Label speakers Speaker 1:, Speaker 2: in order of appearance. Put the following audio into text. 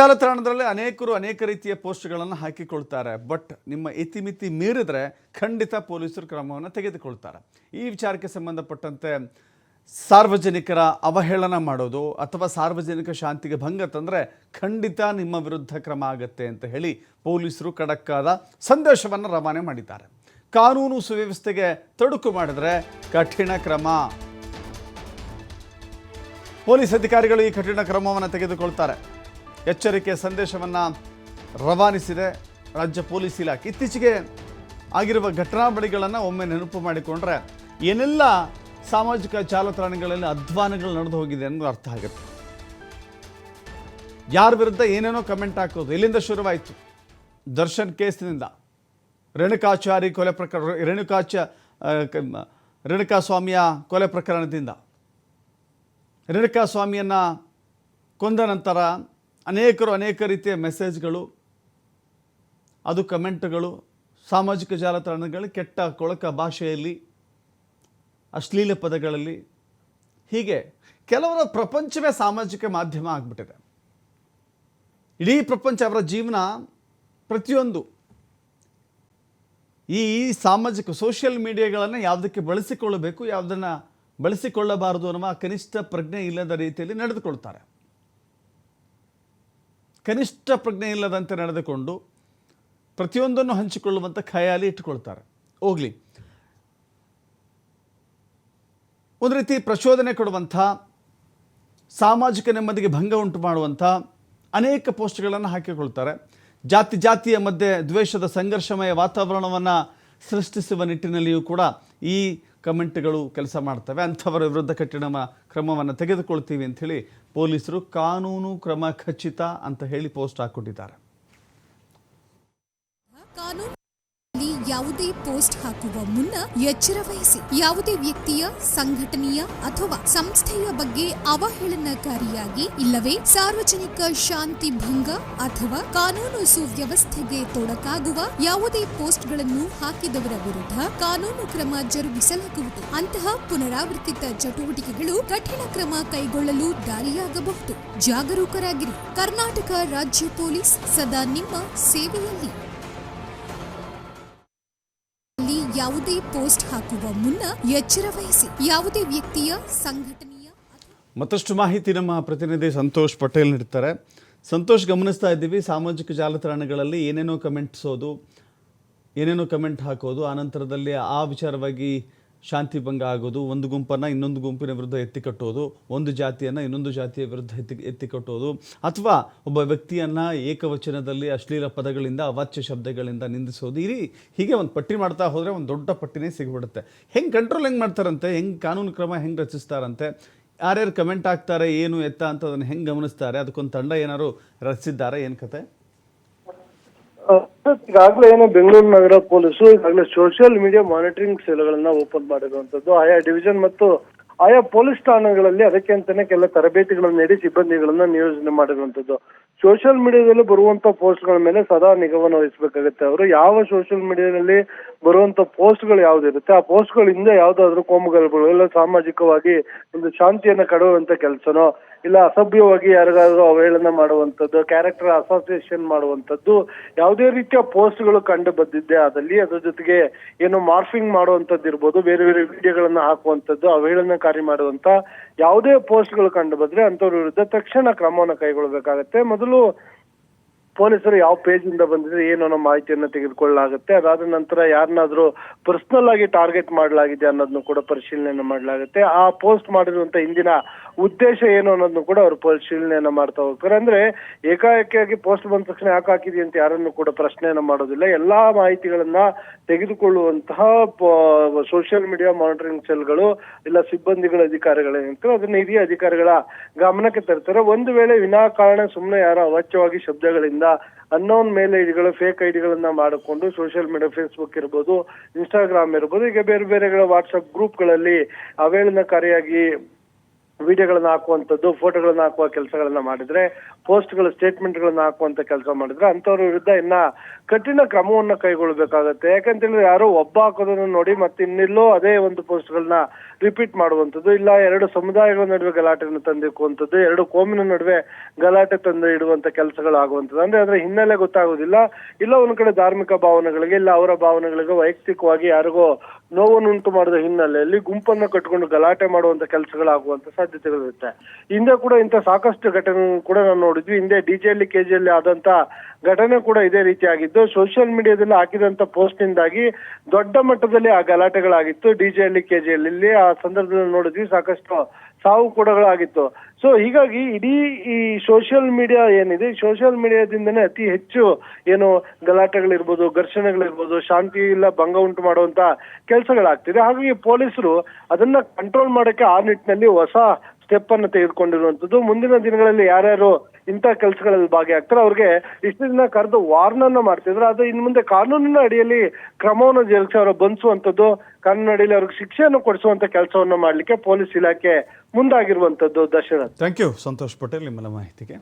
Speaker 1: ಜಾಲತಾಣದಲ್ಲಿ ಅನೇಕರು ಅನೇಕ ರೀತಿಯ ಪೋಸ್ಟ್ಗಳನ್ನು ಹಾಕಿಕೊಳ್ತಾರೆ. ಬಟ್ ನಿಮ್ಮ ಇತಿಮಿತಿ ಮೀರಿದ್ರೆ ಖಂಡಿತ ಪೊಲೀಸರು ಕ್ರಮವನ್ನು ತೆಗೆದುಕೊಳ್ತಾರೆ. ಈ ವಿಚಾರಕ್ಕೆ ಸಂಬಂಧಪಟ್ಟಂತೆ ಸಾರ್ವಜನಿಕರ ಅವಹೇಳನ ಮಾಡೋದು ಅಥವಾ ಸಾರ್ವಜನಿಕ ಶಾಂತಿಗೆ ಭಂಗ ತಂದರೆ ಖಂಡಿತ ನಿಮ್ಮ ವಿರುದ್ಧ ಕ್ರಮ ಆಗತ್ತೆ ಅಂತ ಹೇಳಿ ಪೊಲೀಸರು ಖಡಕ್ಕಾದ ಸಂದೇಶವನ್ನು ರವಾನೆ ಮಾಡಿದ್ದಾರೆ. ಕಾನೂನು ಸುವ್ಯವಸ್ಥೆಗೆ ತಡುಕು ಮಾಡಿದರೆ ಕಠಿಣ ಕ್ರಮ. ಪೊಲೀಸ್ ಅಧಿಕಾರಿಗಳು ಈ ಕಠಿಣ ಕ್ರಮವನ್ನು ತೆಗೆದುಕೊಳ್ತಾರೆ. ಎಚ್ಚರಿಕೆ ಸಂದೇಶವನ್ನು ರವಾನಿಸಿದೆ ರಾಜ್ಯ ಪೊಲೀಸ್ ಇಲಾಖೆ. ಇತ್ತೀಚೆಗೆ ಆಗಿರುವ ಘಟನಾವಳಿಗಳನ್ನು ಒಮ್ಮೆ ನೆನಪು ಮಾಡಿಕೊಂಡ್ರೆ ಏನೆಲ್ಲ ಸಾಮಾಜಿಕ ಜಾಲತಾಣಗಳಲ್ಲಿ ಅಧ್ವಾನಗಳು ನಡೆದು ಹೋಗಿದೆ ಅನ್ನೋದು ಅರ್ಥ ಆಗುತ್ತೆ. ಯಾರ ವಿರುದ್ಧ ಏನೇನೋ ಕಮೆಂಟ್ ಹಾಕೋದು, ಎಲ್ಲಿಂದ ಶುರುವಾಯಿತು? ದರ್ಶನ್ ಕೇಸ್ನಿಂದ. ರೇಣುಕಾಚಾರಿ ಕೊಲೆ ಪ್ರಕರಣ ರೇಣುಕಾಚ ರೇಣುಕಾ ಸ್ವಾಮಿಯ ಕೊಲೆ ಪ್ರಕರಣದಿಂದ. ರೇಣುಕಾ ಸ್ವಾಮಿಯನ್ನು ಕೊಂದ ನಂತರ ಅನೇಕರು ಅನೇಕ ರೀತಿಯ ಮೆಸೇಜ್ಗಳು, ಅದು ಕಮೆಂಟ್ಗಳು, ಸಾಮಾಜಿಕ ಜಾಲತಾಣಗಳು ಕೆಟ್ಟ ಕೊಳಕ ಭಾಷೆಯಲ್ಲಿ, ಅಶ್ಲೀಲ ಪದಗಳಲ್ಲಿ. ಹೀಗೆ ಕೆಲವರ ಪ್ರಪಂಚವೇ ಸಾಮಾಜಿಕ ಮಾಧ್ಯಮ ಆಗಿಬಿಟ್ಟಿದೆ. ಇಡೀ ಪ್ರಪಂಚ ಅವರ ಜೀವನ ಪ್ರತಿಯೊಂದು ಈ ಸಾಮಾಜಿಕ ಸೋಷಿಯಲ್ ಮೀಡಿಯಾಗಳನ್ನು ಯಾವುದಕ್ಕೆ ಬಳಸಿಕೊಳ್ಳಬೇಕು, ಯಾವುದನ್ನು ಬಳಸಿಕೊಳ್ಳಬಾರದು ಅನ್ನುವ ಕನಿಷ್ಠ ಪ್ರಜ್ಞೆ ಇಲ್ಲದ ರೀತಿಯಲ್ಲಿ ನಡೆದುಕೊಳ್ತಾರೆ. ಕನಿಷ್ಠ ಪ್ರಜ್ಞೆ ಇಲ್ಲದಂತೆ ನಡೆದುಕೊಂಡು ಪ್ರತಿಯೊಂದನ್ನು ಹಂಚಿಕೊಳ್ಳುವಂಥ ಖಯಾಲಿ ಇಟ್ಟುಕೊಳ್ತಾರೆ. ಹೋಗಲಿ. ಒಂದು ರೀತಿ ಪ್ರಚೋದನೆ ಕೊಡುವಂಥ, ಸಾಮಾಜಿಕ ನೆಮ್ಮದಿಗೆ ಭಂಗ ಉಂಟು ಮಾಡುವಂಥ ಅನೇಕ ಪೋಸ್ಟ್ಗಳನ್ನು ಹಾಕಿಕೊಳ್ತಾರೆ. ಜಾತಿ ಜಾತಿಯ ಮಧ್ಯೆ ದ್ವೇಷದ ಸಂಘರ್ಷಮಯ ವಾತಾವರಣವನ್ನು ಸೃಷ್ಟಿಸುವ ನಿಟ್ಟಿನಲ್ಲಿಯೂ ಕೂಡ ಈ ಕಮೆಂಟ್ಗಳು ಕೆಲಸ ಮಾಡ್ತವೆ. ಅಂಥವರ ವಿರುದ್ಧ ಕಠಿಣ ಕ್ರಮವನ್ನು ತೆಗೆದುಕೊಳ್ತೀವಿ ಅಂಥೇಳಿ ಪೊಲೀಸರು ಕಾನೂನು ಕ್ರಮ ಖಚಿತ ಅಂತ ಹೇಳಿ ಪೋಸ್ಟ್ ಹಾಕ್ಕೊಟ್ಟಿದ್ದಾರೆ.
Speaker 2: ಕಾನೂನು ಯಾವುದೇ ಪೋಸ್ಟ್ ಹಾಕುವ ಮುನ್ನ ಎಚ್ಚರ ವಹಿಸಿ. ಯಾವುದೇ ವ್ಯಕ್ತಿಯ, ಸಂಘಟನೆಯ ಅಥವಾ ಸಂಸ್ಥೆಯ ಬಗ್ಗೆ ಅವಹೇಳನಕಾರಿಯಾಗಿ ಇಲ್ಲವೇ ಸಾರ್ವಜನಿಕ ಶಾಂತಿ ಭಂಗ ಅಥವಾ ಕಾನೂನು ಸುವ್ಯವಸ್ಥೆಗೆ ತೊಡಕಾಗುವ ಯಾವುದೇ ಪೋಸ್ಟ್ಗಳನ್ನು ಹಾಕಿದವರ ವಿರುದ್ಧ ಕಾನೂನು ಕ್ರಮ ಜರುಗಿಸಲಾಗುವುದು. ಅಂತಹ ಪುನರಾವರ್ತಿತ ಚಟುವಟಿಕೆಗಳು ಕಠಿಣ ಕ್ರಮ ಕೈಗೊಳ್ಳಲು ದಾರಿಯಾಗಬಹುದು. ಜಾಗರೂಕರಾಗಿರಿ. ಕರ್ನಾಟಕ ರಾಜ್ಯ ಪೊಲೀಸ್ ಸದಾ ನಿಮ್ಮ ಸೇವೆಯಲ್ಲಿ. ಯಾವುದೇ ಪೋಸ್ಟ್ ಹಾಕುವ ಮುನ್ನ ಎಚ್ಚರ ವಹಿಸಿ. ಯಾವುದೇ ವ್ಯಕ್ತಿಯ ಸಂಘಟನೆಯ
Speaker 1: ಮತ್ತಷ್ಟು ಮಾಹಿತಿ ನಮ್ಮ ಪ್ರತಿನಿಧಿ ಸಂತೋಷ್ ಪಟೇಲ್ ನೀಡ್ತಾರೆ. ಸಂತೋಷ್, ಗಮನಿಸ್ತಾ ಇದ್ದೀವಿ. ಸಾಮಾಜಿಕ ಜಾಲತಾಣಗಳಲ್ಲಿ ಏನೇನೋ ಕಮೆಂಟ್ಸೋದು, ಏನೇನೋ ಕಮೆಂಟ್ ಹಾಕೋದು ಆನಂತರದಲ್ಲಿ ಆ ವಿಚಾರವಾಗಿ ಶಾಂತಿ ಭಂಗ ಆಗೋದು, ಒಂದು ಗುಂಪನ್ನು ಇನ್ನೊಂದು ಗುಂಪಿನ ವಿರುದ್ಧ ಎತ್ತಿಕಟ್ಟೋದು ಒಂದು ಜಾತಿಯನ್ನು ಇನ್ನೊಂದು ಜಾತಿಯ ವಿರುದ್ಧ ಎತ್ತಿ ಎತ್ತಿಕಟ್ಟೋದು ಅಥವಾ ಒಬ್ಬ ವ್ಯಕ್ತಿಯನ್ನು ಏಕವಚನದಲ್ಲಿ ಅಶ್ಲೀಲ ಪದಗಳಿಂದ, ಅವಾಚ್ಯ ಶಬ್ದಗಳಿಂದ ನಿಂದಿಸೋದು. ಇರಿ, ಹೀಗೆ ಒಂದು ಪಟ್ಟಿ ಮಾಡ್ತಾ ಹೋದರೆ ಒಂದು ದೊಡ್ಡ ಪಟ್ಟಿನೇ ಸಿಗ್ಬಿಡುತ್ತೆ. ಹೆಂಗೆ ಕಂಟ್ರೋಲ್ ಹೆಂಗೆ ಮಾಡ್ತಾರಂತೆ? ಹೆಂಗೆ ಕಾನೂನು ಕ್ರಮ ಹೆಂಗೆ ರಚಿಸ್ತಾರಂತೆ? ಯಾರ್ಯಾರು ಕಮೆಂಟ್ ಆಗ್ತಾರೆ ಏನು ಎತ್ತ ಅಂತ ಅದನ್ನು ಹೆಂಗೆ ಗಮನಿಸ್ತಾರೆ? ಅದಕ್ಕೊಂದು ತಂಡ ಏನಾದ್ರು ರಚಿಸಿದ್ದಾರೆ? ಏನು ಕತೆ?
Speaker 3: ಈಗಾಗಲೇ ಏನು ಬೆಂಗಳೂರು ನಗರ ಪೊಲೀಸರು ಈಗಾಗಲೇ ಸೋಷಿಯಲ್ ಮೀಡಿಯಾ ಮಾನಿಟರಿಂಗ್ ಸೆಲ್ಗಳನ್ನ ಓಪನ್ ಮಾಡಿರುವಂತದ್ದು. ಆಯಾ ಡಿವಿಷನ್ ಮತ್ತು ಆಯಾ ಪೊಲೀಸ್ ಠಾಣೆಗಳಲ್ಲಿ ಅದಕ್ಕೆ ಅಂತಾನೆ ಕೆಲ ತರಬೇತಿಗಳನ್ನು ನೀಡಿ ಸಿಬ್ಬಂದಿಗಳನ್ನ ನಿಯೋಜನೆ ಮಾಡಿರುವಂತದ್ದು. ಸೋಷಿಯಲ್ ಮೀಡಿಯಾದಲ್ಲಿ ಬರುವಂತ ಪೋಸ್ಟ್ಗಳ ಮೇಲೆ ಸದಾ ನಿಗಮನ ವಹಿಸಬೇಕಾಗುತ್ತೆ ಅವರು. ಯಾವ ಸೋಷಿಯಲ್ ಮೀಡಿಯಾದಲ್ಲಿ ಬರುವಂತ ಪೋಸ್ಟ್ಗಳು ಯಾವ್ದಿರುತ್ತೆ, ಆ ಪೋಸ್ಟ್ಗಳಿಂದ ಯಾವ್ದಾದ್ರು ಕೋಮುಗಲ್ಗಳು ಇಲ್ಲ, ಸಾಮಾಜಿಕವಾಗಿ ಒಂದು ಶಾಂತಿಯನ್ನ ಕಡುವಂತ ಕೆಲಸನೋ ಇಲ್ಲ, ಅಸಭ್ಯವಾಗಿ ಯಾರಿಗಾದ್ರೂ ಅವಹೇಳನ ಮಾಡುವಂಥದ್ದು ಕ್ಯಾರೆಕ್ಟರ್ ಅಸೋಸಿಯೇಷನ್ ಮಾಡುವಂಥದ್ದು, ಯಾವುದೇ ರೀತಿಯ ಪೋಸ್ಟ್ಗಳು ಕಂಡು ಬಂದಿದ್ದೆ ಅದಲ್ಲಿ ಅದ್ರ ಜೊತೆಗೆ ಏನು ಮಾರ್ಫಿಂಗ್ ಮಾಡುವಂಥದ್ದು ಇರ್ಬೋದು, ಬೇರೆ ಬೇರೆ ವಿಡಿಯೋಗಳನ್ನು ಹಾಕುವಂಥದ್ದು ಅವಹೇಳನಕಾರಿ ಮಾಡುವಂತ ಯಾವುದೇ ಪೋಸ್ಟ್ಗಳು ಕಂಡು ಬಂದ್ರೆ ಅಂಥವ್ರ ವಿರುದ್ಧ ತಕ್ಷಣ ಕ್ರಮವನ್ನು ಕೈಗೊಳ್ಳಬೇಕಾಗತ್ತೆ. ಮೊದಲು ಪೊಲೀಸರು ಯಾವ ಪೇಜ್ ಇಂದ ಬಂದಿದೆ, ಏನು ಅನ್ನೋ ಮಾಹಿತಿಯನ್ನ ತೆಗೆದುಕೊಳ್ಳಲಾಗುತ್ತೆ. ಅದಾದ ನಂತರ ಯಾರನ್ನಾದ್ರೂ ಪರ್ಸನಲ್ ಆಗಿ ಟಾರ್ಗೆಟ್ ಮಾಡಲಾಗಿದೆ ಅನ್ನೋದನ್ನು ಕೂಡ ಪರಿಶೀಲನೆ ಮಾಡಲಾಗುತ್ತೆ. ಆ ಪೋಸ್ಟ್ ಮಾಡಿರುವಂತ ಇಂದಿನ ಉದ್ದೇಶ ಏನು ಅನ್ನೋದನ್ನು ಕೂಡ ಅವರು ಪರಿಶೀಲನೆಯನ್ನ ಮಾಡ್ತಾ ಹೋಗ್ತಾರೆ. ಅಂದ್ರೆ ಏಕಾಏಕಿಯಾಗಿ ಪೋಸ್ಟ್ ಬಂದ ತಕ್ಷಣ ಯಾಕೆ ಹಾಕಿದಿ ಅಂತ ಯಾರನ್ನು ಕೂಡ ಪ್ರಶ್ನೆಯನ್ನು ಮಾಡೋದಿಲ್ಲ. ಎಲ್ಲಾ ಮಾಹಿತಿಗಳನ್ನ ತೆಗೆದುಕೊಳ್ಳುವಂತಹ ಸೋಷಿಯಲ್ ಮೀಡಿಯಾ ಮಾನಿಟರಿಂಗ್ ಸೆಲ್ಗಳು ಇಲ್ಲ ಸಿಬ್ಬಂದಿಗಳ ಅಧಿಕಾರಿಗಳೇನಿರ್ತಾರೆ ಅದನ್ನ ಹಿರಿಯ ಅಧಿಕಾರಿಗಳ ಗಮನಕ್ಕೆ ತರ್ತಾರೆ. ಒಂದು ವೇಳೆ ವಿನಾಕಾರಣ ಸುಮ್ಮನೆ ಯಾರೋ ಅವಾಚ್ಯವಾಗಿ ಶಬ್ದಗಳಿಂದ ಅನ್ನೋನ್ ಮೇಲ್ ಐಡಿಗಳು ಫೇಕ್ ಐಡಿಗಳನ್ನ ಮಾಡಿಕೊಂಡು ಸೋಷಿಯಲ್ ಮೀಡಿಯಾ ಫೇಸ್ಬುಕ್ ಇರ್ಬೋದು ಇನ್ಸ್ಟಾಗ್ರಾಮ್ ಇರ್ಬೋದು ಈಗ ಬೇರೆ ಬೇರೆಗಳ ವಾಟ್ಸ್ಆಪ್ ಗ್ರೂಪ್ಗಳಲ್ಲಿ ಅವಹೇಳನಕಾರಿಯಾಗಿ ವಿಡಿಯೋಗಳನ್ನ ಹಾಕುವಂಥದ್ದು, ಫೋಟೋಗಳನ್ನ ಹಾಕುವ ಕೆಲಸಗಳನ್ನ ಮಾಡಿದ್ರೆ, ಪೋಸ್ಟ್ಗಳ, ಸ್ಟೇಟ್ಮೆಂಟ್ಗಳನ್ನ ಹಾಕುವಂತ ಕೆಲಸ ಮಾಡಿದ್ರೆ ಅಂಥವ್ರ ವಿರುದ್ಧ ಇನ್ನ ಕಠಿಣ ಕ್ರಮವನ್ನು ಕೈಗೊಳ್ಳಬೇಕಾಗತ್ತೆ. ಯಾಕಂತೇಳಿದ್ರೆ ಯಾರೋ ಒಬ್ಬ ಹಾಕೋದನ್ನು ನೋಡಿ ಮತ್ತೆ ಇನ್ನೆಲ್ಲೋ ಅದೇ ಒಂದು ಪೋಸ್ಟ್ಗಳನ್ನ ರಿಪೀಟ್ ಮಾಡುವಂಥದ್ದು, ಇಲ್ಲ ಎರಡು ಸಮುದಾಯಗಳ ನಡುವೆ ಗಲಾಟೆಯನ್ನು ತಂದಿಕ್ಕುವಂಥದ್ದು, ಎರಡು ಕೋಮಿನ ನಡುವೆ ಗಲಾಟೆ ತಂದು ಇಡುವಂತ ಕೆಲಸಗಳು ಆಗುವಂಥದ್ದು. ಅಂದ್ರೆ ಅದರ ಹಿನ್ನೆಲೆ ಗೊತ್ತಾಗೋದಿಲ್ಲ. ಇಲ್ಲ ಒಂದ್ ಕಡೆ ಧಾರ್ಮಿಕ ಭಾವನೆಗಳಿಗೆ, ಇಲ್ಲ ಅವರ ಭಾವನೆಗಳಿಗೆ, ವೈಯಕ್ತಿಕವಾಗಿ ಯಾರಿಗೋ ನೋವನ್ನುಂಟು ಮಾಡಿದ ಹಿನ್ನೆಲೆಯಲ್ಲಿ ಗುಂಪನ್ನು ಕಟ್ಟಿಕೊಂಡು ಗಲಾಟೆ ಮಾಡುವಂತ ಕೆಲಸಗಳಾಗುವಂತ ಸಾಧ್ಯತೆಗಳಿರುತ್ತೆ. ಹಿಂದೆ ಕೂಡ ಇಂಥ ಸಾಕಷ್ಟು ಘಟನೆ ಕೂಡ ನಾವು ನೋಡಿದ್ವಿ. ಹಿಂದೆ ಡಿಜೆಯಲ್ಲಿ ಕೆಜಿಯಲ್ಲಿ ಆದಂತ ಘಟನೆ ಕೂಡ ಇದೇ ರೀತಿಯಾಗಿದ್ದು, ಸೋಷಿಯಲ್ ಮೀಡಿಯಾದಲ್ಲಿ ಹಾಕಿದಂತ ಪೋಸ್ಟ್ ನಿಂದಾಗಿ ದೊಡ್ಡ ಮಟ್ಟದಲ್ಲಿ ಆ ಗಲಾಟೆಗಳಾಗಿತ್ತು. ಡಿಜೆಯಲ್ಲಿ ಕೆಜಿಯಲ್ಲಿ ಆ ಸಂದರ್ಭದಲ್ಲಿ ನೋಡಿದ್ವಿ ಸಾಕಷ್ಟು ಸಾವು ಕೂಡಗಳಾಗಿತ್ತು. ಸೊ ಹೀಗಾಗಿ ಇಡೀ ಈ ಸೋಷಿಯಲ್ ಮೀಡಿಯಾ ಏನಿದೆ ಸೋಷಿಯಲ್ ಮೀಡಿಯಾದಿಂದನೇ ಅತಿ ಹೆಚ್ಚು ಏನು ಗಲಾಟೆಗಳಿರ್ಬೋದು, ಘರ್ಷಣೆಗಳಿರ್ಬೋದು, ಶಾಂತಿ ಇಲ್ಲ, ಭಂಗ ಉಂಟು ಮಾಡುವಂತ ಕೆಲಸಗಳಾಗ್ತಿದೆ. ಹಾಗಾಗಿ ಪೊಲೀಸರು ಅದನ್ನ ಕಂಟ್ರೋಲ್ ಮಾಡಕ್ಕೆ ಆ ನಿಟ್ಟಿನಲ್ಲಿ ಹೊಸ ಸ್ಟೆಪ್ ಅನ್ನು ತೆಗೆದುಕೊಂಡಿರುವಂತದ್ದು. ಮುಂದಿನ ದಿನಗಳಲ್ಲಿ ಯಾರ್ಯಾರು ಇಂಥ ಕೆಲಸಗಳಲ್ಲಿ ಭಾಗಿಯಾಗ್ತಾರೆ. ಅವ್ರಿಗೆ ಇಷ್ಟು ದಿನ ಕರೆದು ವಾರ್ನನ್ನ ಮಾಡ್ತಿದ್ರು. ಅದು ಇನ್ನು ಮುಂದೆ ಕಾನೂನಿನ ಅಡಿಯಲ್ಲಿ ಕ್ರಮವನ್ನು ಜರುಗಿಸಿ ಅವರ ಬಂಧಿಸುವಂತದ್ದು ಕಾನೂನಿನ ಅಡಿಯಲ್ಲಿ ಅವ್ರಿಗೆ ಶಿಕ್ಷೆಯನ್ನು ಕೊಡಿಸುವಂತ ಕೆಲಸವನ್ನ ಮಾಡ್ಲಿಕ್ಕೆ ಪೊಲೀಸ್ ಇಲಾಖೆ ಮುಂದಾಗಿರುವಂತದ್ದು ದಶರಥ್.
Speaker 1: ಥ್ಯಾಂಕ್ ಯು ಸಂತೋಷ್ ಪಟೇಲ್ ನಿಮ್ಮೆಲ್ಲ ಮಾಹಿತಿಗೆ.